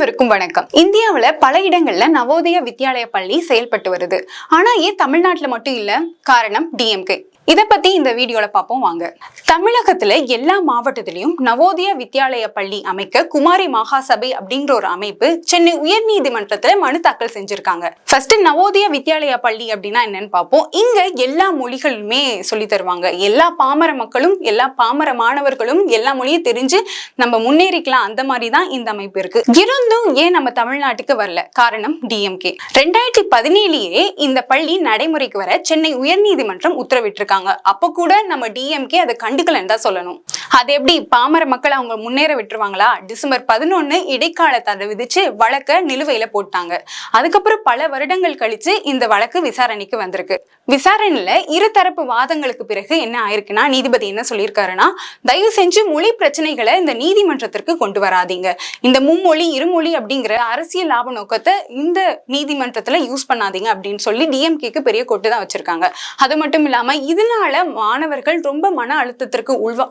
அனைவருக்கும் வணக்கம். இந்தியாவுல பல இடங்கள்ல நவோதய வித்யாலய பள்ளி செயல்பட்டு வருது. ஆனா ஏன் தமிழ்நாட்டில் மட்டும் இல்ல? காரணம் டிஎம்கே இதை பத்தி இந்த வீடியோல பார்ப்போம் வாங்க. தமிழகத்துல எல்லா மாவட்டத்திலையும் நவோதய வித்யாலய பள்ளி அமைக்க குமாரி மகாசபை அப்படிங்கிற ஒரு அமைப்பு சென்னை உயர்நீதிமன்றத்துல மனு தாக்கல் செஞ்சிருக்காங்க. ஃபர்ஸ்ட் நவோதய வித்யாலயா பள்ளி அப்படின்னா என்னன்னு பார்ப்போம் இங்க எல்லா மொழிகளுமே சொல்லி தருவாங்க. எல்லா பாமர மக்களும் எல்லா பாமர மாணவர்களும் எல்லா மொழியும் தெரிஞ்சு நம்ம முன்னேறிக்கலாம். அந்த மாதிரி தான் இந்த அமைப்பு இருக்கு. இருந்தும் ஏன் நம்ம தமிழ்நாட்டுக்கு வரல? காரணம் டிஎம்கே ரெண்டாயிரத்தி பதினேழுலயே இந்த பள்ளி நடைமுறைக்கு வர சென்னை உயர்நீதிமன்றம் உத்தரவிட்டிருக்காங்க. அப்ப கூட நம்ம டிஎம்கே அதை கண்டுக்கலன்னு தான் சொல்லணும். அது எப்படி பாமர மக்கள் அவங்க முன்னேற விட்டுருவாங்களா? டிசம்பர் பதினொன்னு இடைக்கால தடை விதிச்சு வழக்க நிலுவையில போட்டாங்க. அதுக்கப்புறம் பல வருடங்கள் கழிச்சு இந்த வழக்கு விசாரணைக்கு வந்திருக்கு. விசாரணையில இருதரப்பு வாதங்களுக்கு பிறகு என்ன ஆயிருக்குன்னா நீதிபதி என்ன சொல்லியிருக்காருன்னா தயவு செஞ்சு மொழி பிரச்சனைகளை இந்த நீதிமன்றத்திற்கு கொண்டு வராதீங்க. இந்த மும்மொழி இருமொழி அப்படிங்கிற அரசியல் லாப நோக்கத்தை இந்த நீதிமன்றத்துல யூஸ் பண்ணாதீங்க அப்படின்னு சொல்லி டிஎம்கேக்கு பெரிய கொட்டு தான் வச்சிருக்காங்க. அது மட்டும் இல்லாம இதனால மாணவர்கள் ரொம்ப மன அழுத்தத்திற்கு உள்வா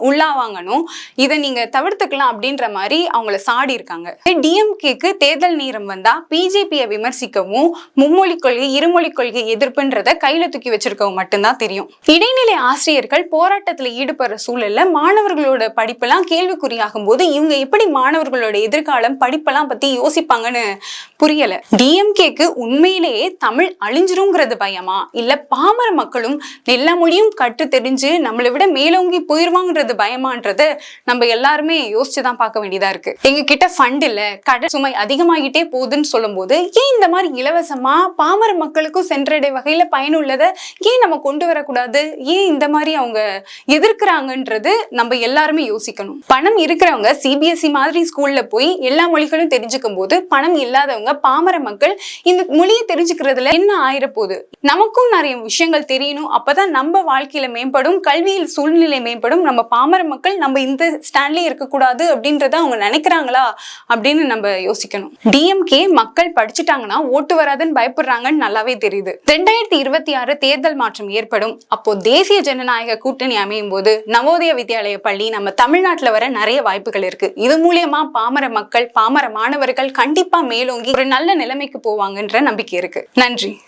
வாங்கணும். இதை நீங்க தவிர்த்துக்கலாம் அப்படின்ற மாதிரி அவங்கள சாடி இருக்காங்க. டிஎம்கேக்கு தேர்தல் நேரம் வந்தா பிஜேபியை விமர்சிக்கவும் மும்மொழி கொள்கை இருமொழி கொள்கை எதிர்ப்புன்றத கையில தூக்கி வச்சிருக்கவும் மட்டும்தான் தெரியும். இடைநிலை ஆசிரியர்கள் போராட்டத்தில் ஈடுபடுற சூழல்ல மாணவர்களோட படிப்பெல்லாம் கேள்விக்குறியாகும் போது இவங்க எப்படி மாணவர்களோட எதிர்காலம் படிப்பெல்லாம் பத்தி யோசிப்பாங்கன்னு புரியல. டிஎம்கேக்கு உண்மையிலேயே தமிழ் அழிஞ்சிருங்கிறது பயமா? இல்ல பாமர மக்களும் எல்லா மொழியும் கற்று தெரிஞ்சு நம்மளை விட மேலோங்கி போயிருவாங்கன்றது பயமான்றது நம்ம எல்லாருமே யோசிச்சு தான் பார்க்க வேண்டியதா இருக்கு. எங்க கிட்ட ஃபண்ட் இல்ல கடன் சுமை அதிகமாகிட்டே போகுதுன்னு சொல்லும்போது ஏன் இந்த மாதிரி இலவசமா பாமர மக்களுக்கும் சென்றடை வகையில பயனுள்ளதை ஏன் நம்ம கொண்டு வரக்கூடாது? ஏன் இந்த மாதிரி அவங்க எதிர்க்கிறாங்கன்றது நம்ம எல்லாருமே யோசிக்கணும். பணம் இருக்கிறவங்க சிபிஎஸ்இ மாதிரி ஸ்கூல்ல போய் எல்லா மொழிகளும் தெரிஞ்சுக்கும் போது பணம் இல்லாதவங்க பாமர மக்கள் இந்த மொழியை தெரிஞ்சுக்கிறதுல என்ன ஆயிர போகுது நமக்கும் நிறைய விஷயங்கள் தெரியணும். அப்பதான் நம்ம வாழ்க்கையில மேம்படும் கல்வியில் சூழ்நிலை மேம்படும் நம்ம பாமர மக்கள் மக்கள் நம்ம இந்த ஸ்டாண்ட்லயே இருக்கக்கூடாது அப்படின்றத அவங்க நினைக்கிறாங்களா அப்படின்னு நம்ம யோசிக்கணும். டிஎம்கே மக்கள் படிச்சுட்டாங்கன்னா ஓட்டு வராதுன்னு பயப்படுறாங்கன்னு நல்லாவே தெரியுது. ரெண்டாயிரத்தி இருபத்தி ஆறு தேர்தல் மாற்றம் ஏற்படும். அப்போ தேசிய ஜனநாயக கூட்டணி அமையும் போது நவோதய வித்யாலய பள்ளி நம்ம தமிழ்நாட்டுல வர நிறைய வாய்ப்புகள் இருக்கு. இது மூலியமா பாமர மக்கள் பாமர மாணவர்கள் கண்டிப்பா மேலோங்கி ஒரு நல்ல நிலைமைக்கு போவாங்கன்ற நம்பிக்கை இருக்கு. நன்றி.